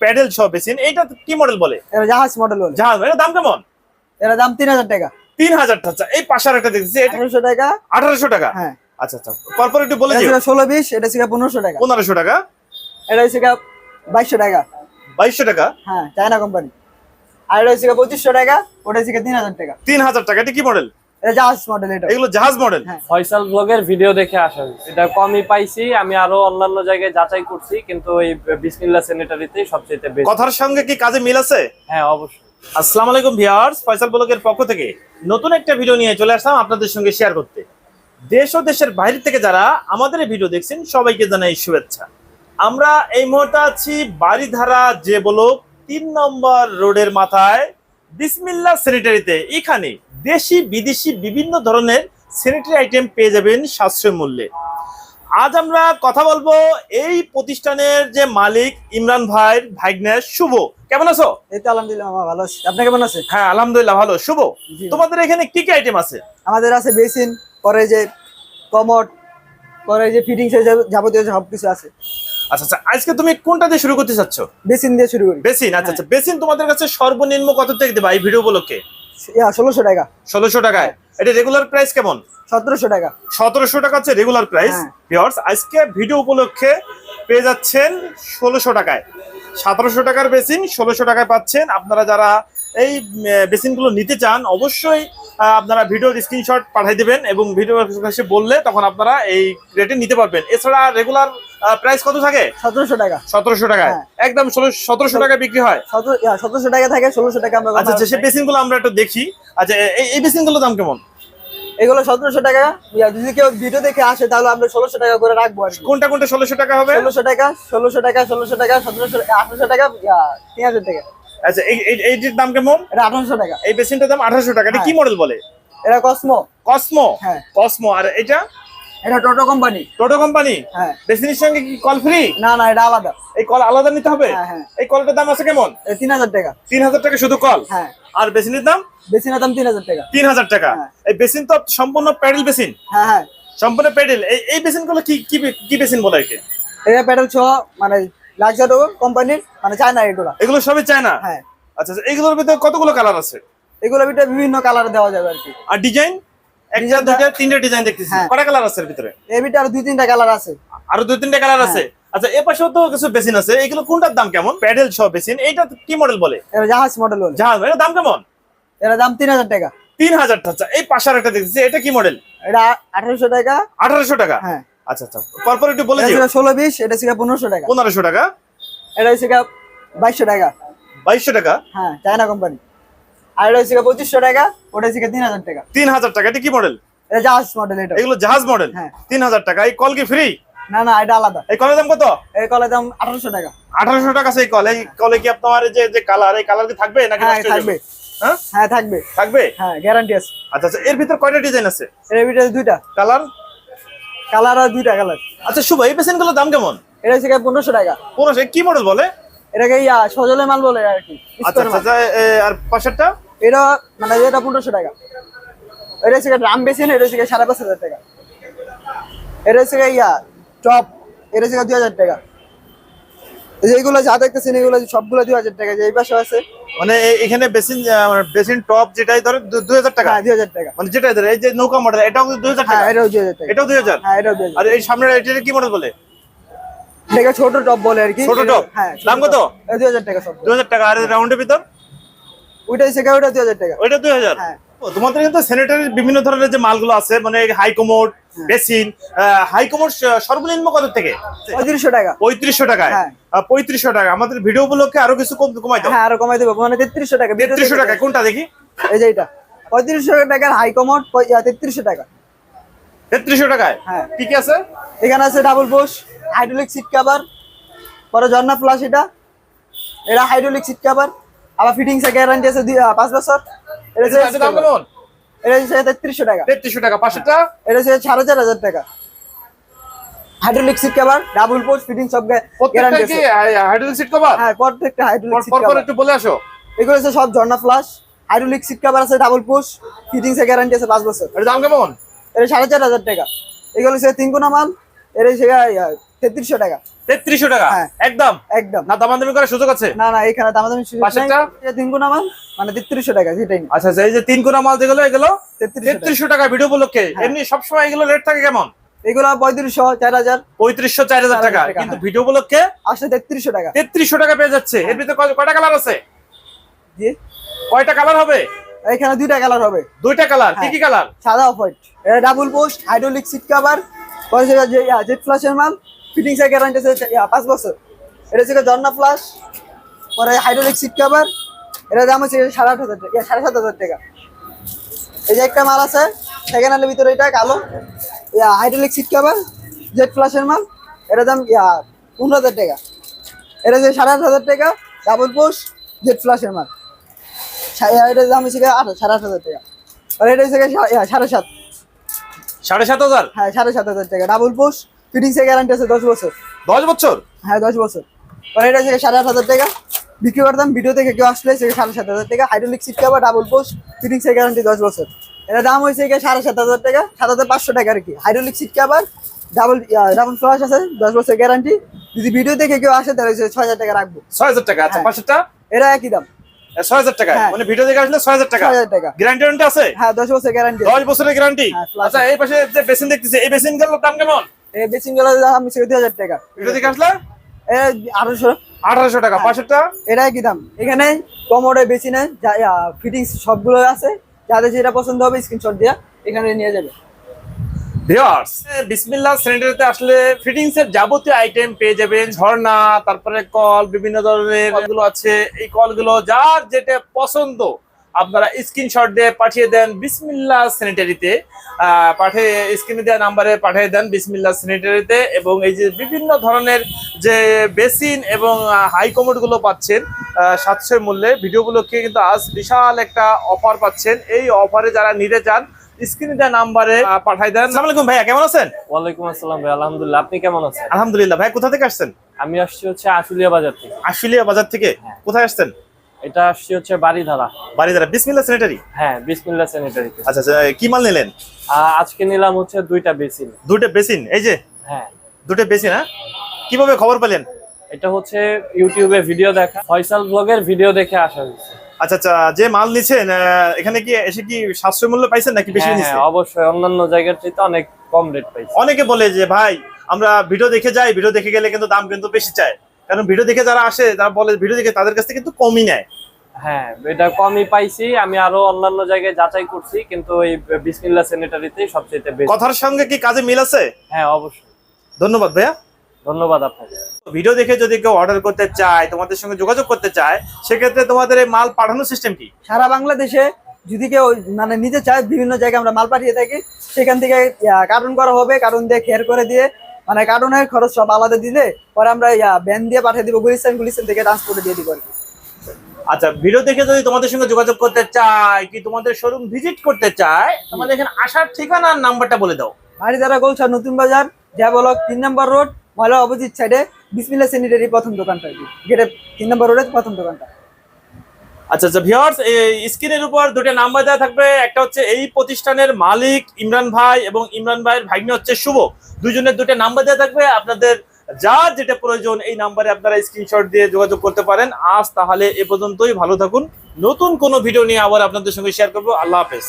Pedal সহ basin এটা কি মডেল বলে? এটা জাহাজ মডেল বলে। জাহাজ এটা দাম কেমন? এর দাম তিন হাজার টাকা। তিন হাজার টাকা। এই পাশার একটা দেখতেছি এটা আঠারোশো টাকা। আঠারোশো টাকা? হ্যাঁ। আচ্ছা আচ্ছা। পরপর একটু বলে এটা দিও। ছিল ষোলো বিশ এটা ছিল পনেরোশো টাকা। পনেরোশো টাকা? এটা হচ্ছে বাইশশো টাকা। বাইশশো টাকা? হ্যাঁ চায়না কোম্পানি আর এটা হচ্ছে পঁচিশশো টাকা ওটা তিন হাজার টাকা। তিন হাজার টাকা। এটা কি মডেল এটা জাহাজ মডেল এটা। এগুলো জাহাজ মডেল হ্যাঁ। ফয়সাল ব্লগের ভিডিও দেখে আসা এটা কমই পাইছি আমি আরও অন্যান্য জায়গায় যাচাই করছি কিন্তু এই বিসমিল্লা স্যানিটারিতেই সবচেয়ে বেশি। কথার সঙ্গে কি কাজে মিল আছে? হ্যাঁ অবশ্যই। আসসালামু আলাইকুম ভিউয়ার্স ফয়সাল ব্লগের পক্ষ থেকে নতুন একটা ভিডিও নিয়ে চলে আসলাম আপনাদের সঙ্গে শেয়ার করতে। দেশ ও দেশের বাইরে থেকে যারা আমাদের এই ভিডিও দেখছেন সবাইকে জানাই শুভেচ্ছা। আমরা এই মুহূর্তে আছি বাড়িধারা যে বলো তিন নম্বর রোডের মাথায় বিসমিল্লা স্যানিটারিতে এখানে দেশি বিদেশি বিভিন্ন ধরনের স্যানিটারি আইটেম পেয়ে যাবেন সাশ্রয় মূল্যে। আজ আমরা কথা বলব এই প্রতিষ্ঠানের যে মালিক ইমরান ভাইয়ের ভাগ্নেশ শুভ। কেমন আছো? এই তো আলহামদুলিল্লাহ আমার ভালো আছে। আপনি কেমন আছে হ্যাঁ আলহামদুলিল্লাহ ভালো। শুভ। তোমাদের এখানে কি কি আইটেম আছে? আমাদের আছে বেসিন পরে যে কমট পরে যে ফিটিংস যাবতীয় সব কিছু আছে। আচ্ছা আচ্ছা আজকে তুমি কোনটা দিয়ে শুরু করতে চাচ্ছ? বেসিন দিয়ে শুরু করি। বেসিন আচ্ছা আচ্ছা। বেসিন তোমাদের কাছে সর্বনিম্ন কত থেকে দেবা এই ভিডিও গুলোকে ষোলোশো টাকা। ষোলোশো টাকায়। এটা রেগুলার প্রাইস কেমন? সতেরোশো টাকা। সতেরোশো টাকা হচ্ছে রেগুলার প্রাইস। ভিওর্স আজকে ভিডিও উপলক্ষে পেয়ে যাচ্ছেন ষোলোশো টাকায়। সতেরোশো টাকার বেসিন ষোলোশো টাকায় পাচ্ছেন। আপনারা যারা এই বেসিনগুলো নিতে চান অবশ্যই আপনারা ভিডিওর স্ক্রিনশট পাঠিয়ে দেবেন এবং ভিডিও বললে তখন আপনারা এই রেটে নিতে পারবেন। এছাড়া রেগুলার প্রাইস কত থাকে? সতেরোশো টাকা। সতেরোশো টাকায় হ্যাঁ। একদম সতেরোশো টাকায় বিক্রি হয়? সতেরো সতেরোশো টাকা থাকে ষোলোশো টাকা আমরা আচ্ছা আচ্ছা সেই বেসিনগুলো আমরা একটু দেখি। আচ্ছা এই এই বেসিনগুলোর দাম কেমন? এগুলো সতেরোশো টাকা। যদি কেউ ভিডিও দেখে আসে তাহলে আমরা ষোলোশো টাকা করে রাখব আর কোনটা কোনটা ষোলোশো টাকা হবে? ষোলোশো টাকা ষোলোশো টাকা ষোলোশো টাকা সতেরোশো আঠারোশো টাকা তিন হাজার টাকা। আচ্ছা এই এই- এইটির দাম কেমন? এটা আঠারোশো টাকা। এই বেসিনটার দাম আঠারোশো টাকা। এটা কি মডেল বলে? এটা কসমো কসমো হ্যাঁ। কসমো আর এটা? এটা টোটো কোম্পানি টোটো কোম্পানি হ্যাঁ। বেসিনের সঙ্গে কি কল ফ্রি না না এটা আলাদা। এই কল আলাদা নিতে হবে? হ্যাঁ, হ্যাঁ। এই কলটার দাম আছে কেমন? তিন হাজার টাকা। তিন হাজার টাকা শুধু কল হ্যাঁ। আর বেসিনের দাম? বেশি না দাম তিন হাজার টাকা। তিন হাজার টাকা। হ্যাঁ। এই বেসিন তো সম্পূর্ণ প্যাডেল বেসিন। হ্যাঁ হ্যাঁ। সম্পূর্ণ প্যাডেল। এই এই বেসিনগুলো কি কি কি বেসিন বলে একে? এটা প্যাডেল ছ মানে লাক্সারো কোম্পানির মানে চায়না এগুলা। এগুলো সবই চায় না হ্যাঁ। আচ্ছা আচ্ছা এগুলোর ভিতরে কতগুলো কালার আছে? এগুলোর ভিতরে বিভিন্ন কালার দেওয়া যাবে আর কি। আর ডিজাইন একটা ডিজাইন দেখতেছি। হ্যাঁ। কটা কালার আছে এর ভিতরে? এর ভিতরে দুই তিনটা কালার আছে। আরও দুই তিনটা কালার আছে? আচ্ছা এ পাশেও তো কিছু বেসিন আছে। এগুলো কোনটার দাম কেমন? প্যাডেল সহ বেসিন। এইটা কি মডেল বলে? জাহাজ মডেল বলে। জাহাজ এর দাম কেমন? এর দাম তিন হাজার টাকা। টাকা। এই পাশার একটা দেখতেছি। এটা কি মডেল এটা আঠারোশো টাকা। আঠারোশো টাকা? হ্যাঁ। আচ্ছা আচ্ছা। পরপর একটু বলে দিও। ছিল ষোলো বিশ এটা ছিল পনেরোশো টাকা। পনেরোশো টাকা? এটা বাইশশো টাকা। বাইশশো টাকা? হ্যাঁ চায়না কোম্পানি আর এটা হচ্ছে পঁচিশশো টাকা ওটা হচ্ছে তিন হাজার টাকা। তিন হাজার টাকা এটা কি মডেল এটা জাহাজ মডেল এটা। এগুলো জাহাজ মডেল হ্যাঁ। তিন হাজার টাকা এই কল কি ফ্রি না না এটা আলাদা। এই কলের দাম কত? এই কলের দাম আঠারোশো টাকা। আঠারোশো টাকা সেই কল এই কলে কি আপনার যে যে কালার এই কালার কি থাকবে নাকি হ্যাঁ হয়ে থাকবে। হ্যাঁ? থাকবে। থাকবে? গ্যারান্টি আছে। আচ্ছা আচ্ছা এর ভিতর কয়টা ডিজাইন আছে? এর ভিতরে দুইটা। কালার কালার আর দুইটা কালার আচ্ছা শুভ এই পেশেন্টগুলোর দাম কেমন? এটা হচ্ছে পনেরোশো টাকা। পনেরোশো কি মডেল বলে? এটাকে ইয়া সজলে মাল বলে আর কি। আচ্ছা আচ্ছা, আর পাশেরটা? এটা মানে এটা পনেরোশো টাকা। এটা হচ্ছে ড্রাম বেশি না এটা হচ্ছে সাড়ে পাঁচ হাজার টাকা। এটা হচ্ছে ইয়া টপ এটা হচ্ছে দুই হাজার টাকা। এই যে দেখতেছেন এগুলো সবগুলো দুই হাজার টাকা যে এই পাশে আছে। মানে এখানে বেসিন বেসিন টপ যেটাই ধরে দুই হাজার টাকা? হ্যাঁ দুই হাজার টাকা। মানে যেটাই ধরে এই যে নৌকা মডেল এটাও দুই হাজার হ্যাঁ টাকা এটাও দুই হাজার টাকা। এটাও দুই হাজার? হ্যাঁ এটাও দুই হাজার আর এই সামনের এটা কি মডেল বলে? ছোট টপ বলে আর কি। ছোট টপ? হ্যাঁ দাম কত? দুই হাজার টাকা সব। দুই হাজার টাকা আর রাউন্ডের ভিতর? ওইটা হচ্ছে ওইটা দুই হাজার টাকা। ওইটা দুই হাজার? হ্যাঁ। তোমাদের কিন্তু স্যানিটারি বিভিন্ন ধরনের যে মালগুলো আছে মানে হাই কমোড হ্যাঁ। বেসিন হাই কমোড সর্বনিম্ন কত থেকে? পঁয়ত্রিশশো টাকা। পঁয়ত্রিশশো টাকায়? হ্যাঁ। পঁয়ত্রিশশো টাকা। আমাদের ভিডিও উপলক্ষে আরও কিছু কম কমাই দাও। হ্যাঁ আরও কমাই দেবো। মানে তেত্রিশশো টাকা। তেত্রিশশো টাকায়। কোনটা দেখি? এই যে এটা পঁয়ত্রিশশো টাকার হাই কমোড তেত্রিশশো টাকা। তেত্রিশশো টাকায়? হ্যাঁ। কি কি আছে? এখানে আছে double post hydraulic seat cover পরে ঝর্ণা ফ্লাশ এটা। এটা হাইড্রোলিক সিট কভার আবার ফিটিংস এর গ্যারান্টি আছে দুই- আহ, পাঁচ বছর। এটা হচ্ছে দাম কেমন? এটা হচ্ছে তেত্রিশশো টাকা। তেত্রিশশো টাকা পাঁচশোটা এটা হচ্ছে টাকা। Hydraulic seat cover double post fitting সব গ্যারান্টি আছে। হাইড্রোলিক সিট কভার হ্যাঁ প্রত্যেকটা হাইড্রোলিক সিট কভার একটু বলে আসো। এগুলো হচ্ছে সব ঝর্ণা ফ্লাশ হাইড্রোলিক সিট কভার আছে ডাবল পোস্ট ফিটিংস এর গ্যারান্টি আছে পাঁচ বছর। এটার দাম কেমন? এটা সাড়ে চার হাজার টাকা। এগুলো হচ্ছে তিন কোনা মাল। এটা হচ্ছে তেত্রিশশো টাকা। তেত্রিশশো টাকা? হ্যাঁ। একদম? একদম। না দামাদামি করার সুযোগ আছে? না না এখানে দামাদামি সুযোগ তিন গুণ আমার মানে তেত্রিশশো টাকা যেটাই না আচ্ছা আচ্ছা এই যে তিন মাল যেগুলো এগুলো তেত্রিশশো টাকা। ভিডিও উপলক্ষে। হ্যাঁ। এমনি সবসময় এগুলো রেট থাকে কেমন? এগুলো পঁয়ত্রিশশো চার হাজার। পঁয়ত্রিশশো চার হাজার টাকা। কিন্তু হ্যাঁ। ভিডিও উপলক্ষে আসলে তেত্রিশশো টাকা। তেত্রিশশো টাকা পেয়ে যাচ্ছে। এর ভিতরে কয়- কয়টা কালার আছে? কয়টা কালার হবে? এখানে দুইটা কালার হবে। দুইটা কালার কি কি কালার সাদা off white. Double post hydraulic seat cover jet ফ্লাশের মাল ফিটিংস এর গ্যারান্টি আছে পাঁচ বছর। এটা হচ্ছে ঝর্ণা ফ্লাশ পরে হাইড্রোলিক সিট কভার এটা দাম হচ্ছে সাড়ে আট হাজার টাকা সাড়ে সাত হাজার টাকা। এই যে একটা মাল আছে সেকেন্ড হ্যান্ডের ভিতরে এটা কালো। Yeah hydraulic seat cover jet ফ্লাশের মাল এটা দাম পনেরো হাজার টাকা। এটা হচ্ছে সাড়ে আট হাজার টাকা ডাবল পোস্ট জেট ফ্লাশের মাল। এটার দাম হচ্ছে আট সাড়ে আট হাজার টাকা। আর এটা হচ্ছে সাড়ে সাত। সাড়ে সাত হাজার? হ্যাঁ সাড়ে সাত হাজার টাকা ডাবল পোস্ট ফিটিংস এর গ্যারান্টি আছে দশ বছর। দশ বছর? হ্যাঁ দশ বছর। আর এটা হচ্ছে সাড়ে আট হাজার টাকা বিক্রি করতাম ভিডিও থেকে কেউ আসলে সেটা সাড়ে সাত হাজার টাকা hydraulic seat cover double post fittings এর গ্যারান্টি দশ বছর। এটা দাম হয়েছে গিয়ে সাড়ে সাত হাজার টাকা সাত হাজার পাঁচশো টাকা আর কি। Hydraulic seat cover double double flush আছে দশ বছর গ্যারান্টি যদি ভিডিও থেকে কেউ আসে তাহলে ছয় হাজার টাকা রাখব। ছয় হাজার টাকা আচ্ছা হ্যাঁ। পাশেরটা এটা একই দাম। ছয় হাজার টাকা? হ্যাঁ। মানে ভিডিও দেখে আসলে ছয় হাজার টাকা? টাকা। গ্যারান্টি আছে? হ্যাঁ দশ বছর গ্যারান্টি দশ বছরের গ্যারান্টি আচ্ছা এই পাশে যে বেসিন দেখতেছি এই বেসিনগুলোর দাম কেমন? এই বেসিং দাম টাকা। আসলে? এ হ্যাঁ। পাশেরটা কি দাম? এখানে কমোডে বেশি ফিটিংস সবগুলো আছে। যাদের যেটা পছন্দ হবে স্ক্রিনশট দিয়ে এখানে নিয়ে যাবে। ভিউয়ার্স বিসমিল্লাহ স্যানিটারিতে আসলে ফিটিংস এর যাবতীয় আইটেম পেয়ে যাবেন। ঝর্ণা তারপরে কল বিভিন্ন ধরনের কলগুলো আছে। এই কলগুলো যার যেটা পছন্দ আপনারা স্ক্রিনশট দিয়ে পাঠিয়ে দেন বিসমিল্লাহ স্যানিটারিতে পাঠিয়ে স্ক্রিনে দেওয়া নাম্বারে পাঠিয়ে দেন বিসমিল্লা স্যানিটারিতে এবং এই যে বিভিন্ন ধরনের যে বেসিন এবং হাই কমোডগুলো পাচ্ছেন সাতশোর মূল্যে ভিডিওগুলোকে কিন্তু আজ বিশাল একটা অফার পাচ্ছেন। এই অফারে যারা নিতে চান স্ক্রিনে দেওয়া নাম্বারে পাঠাই দেন। আসসালামু আলাইকুম ভাইয়া কেমন আছেন? ওয়ালাইকুম আসসালাম ভাই আলহামদুলিল্লাহ আপনি কেমন আছেন? আলহামদুলিল্লাহ ভাই কোথা থেকে আসছেন? আমি আসছি হচ্ছে আশুলিয়া বাজার থেকে। আশুলিয়া বাজার থেকে? কোথায় আসছেন? এটা আসছি হচ্ছে বাড়িধারা বাড়িদারা বিসমিল্লাহ স্যানিটারি হ্যাঁ বিসমিল্লা স্যানিটারিতে আচ্ছা আচ্ছা কি মাল নিলেন? আজকে নিলাম হচ্ছে দুইটা বেসিন। দুটো বেসিন এই যে? হ্যাঁ। দুটো বেসিন হ্যাঁ? কীভাবে খবর পেলেন? এটা হচ্ছে ইউটিউবে ভিডিও দেখা ফয়সাল ব্লগের ভিডিও দেখে আসা হয়েছে। আচ্ছা আচ্ছা যে মাল নিছেন এখানে কি এসে কি সাশ্রয় মূল্য পাইছেন নাকি বেশি হ্যাঁ হ্যাঁ অবশ্যই অন্যান্য জায়গার চাইতে অনেক কম রেট পাইছি। অনেকে বলে যে ভাই আমরা ভিডিও দেখে যাই ভিডিও দেখে গেলে কিন্তু দাম কিন্তু বেশি চায়। কারণ ভিডিও দেখে যারা আসে তারা বলে ভিডিও দেখে তাদের কাছ কিন্তু কমই নেয়। হ্যাঁ এটা কমই পাইছি। আমি আরও অন্যান্য জায়গায় যাচাই করছি কিন্তু এই বিসমিল্লা স্যানিটারিতেই সবচেয়ে বেশি কথার সঙ্গে কি কাজে মিল আছে? হ্যাঁ অবশ্যই। ধন্যবাদ ভাইয়া। ধন্যবাদ আপনাকে। ভিডিও দেখে যদি কেউ অর্ডার করতে চায় তোমাদের সঙ্গে যোগাযোগ করতে চায় সেক্ষেত্রে তোমাদের এই মাল পাঠানোর সিস্টেম কি? সারা বাংলাদেশে যদি কেউ মানে নিতে চায় বিভিন্ন জায়গায় আমরা মাল পাঠিয়ে থাকি সেখান থেকে কার্টুন করা হবে কার্টুন দিয়ে খেয়ার করে দিয়ে মানে কার্টুনের খরচ সব আলাদা দিলে পরে আমরা ইয়া ভ্যান দিয়ে পাঠিয়ে দিব গুলিস্তান গুলিস্তান থেকে ট্রান্সপোর্টে দিয়ে দিব আর কি। আচ্ছা ভিডিও দেখে যদি তোমাদের সঙ্গে যোগাযোগ করতে চায় কি তোমাদের শোরুম ভিজিট করতে চায় তোমাদের এখানে আসার ঠিকানা আর নাম্বারটা বলে দাও। বাড়ি দ্বারা গোলসা নতুন বাজার যা বলক তিন নম্বর রোড ময়লা অপোজিট সাইডে বিসমিল্লা স্যানিটারি প্রথম দোকানটা আর কি। গেটে তিন নম্বর রোডের প্রথম দোকানটা। আচ্ছা আচ্ছা ভিওর্স স্ক্রিনের উপর দুটো নাম্বার দেওয়া থাকবে। একটা হচ্ছে এই প্রতিষ্ঠানের মালিক ইমরান ভাই এবং ইমরান ভাইয়ের ভাগ্নে হচ্ছে শুভ। দুজনের দুটো নাম্বার দেওয়া থাকবে। আপনাদের যার যেটা প্রয়োজন এই নাম্বারে আপনারা স্ক্রিনশট দিয়ে যোগাযোগ করতে পারেন। আজ তাহলে এ পর্যন্তই। ভালো থাকুন। নতুন কোনো ভিডিও নিয়ে আবার আপনাদের সঙ্গে শেয়ার করব। আল্লাহ হাফেজ।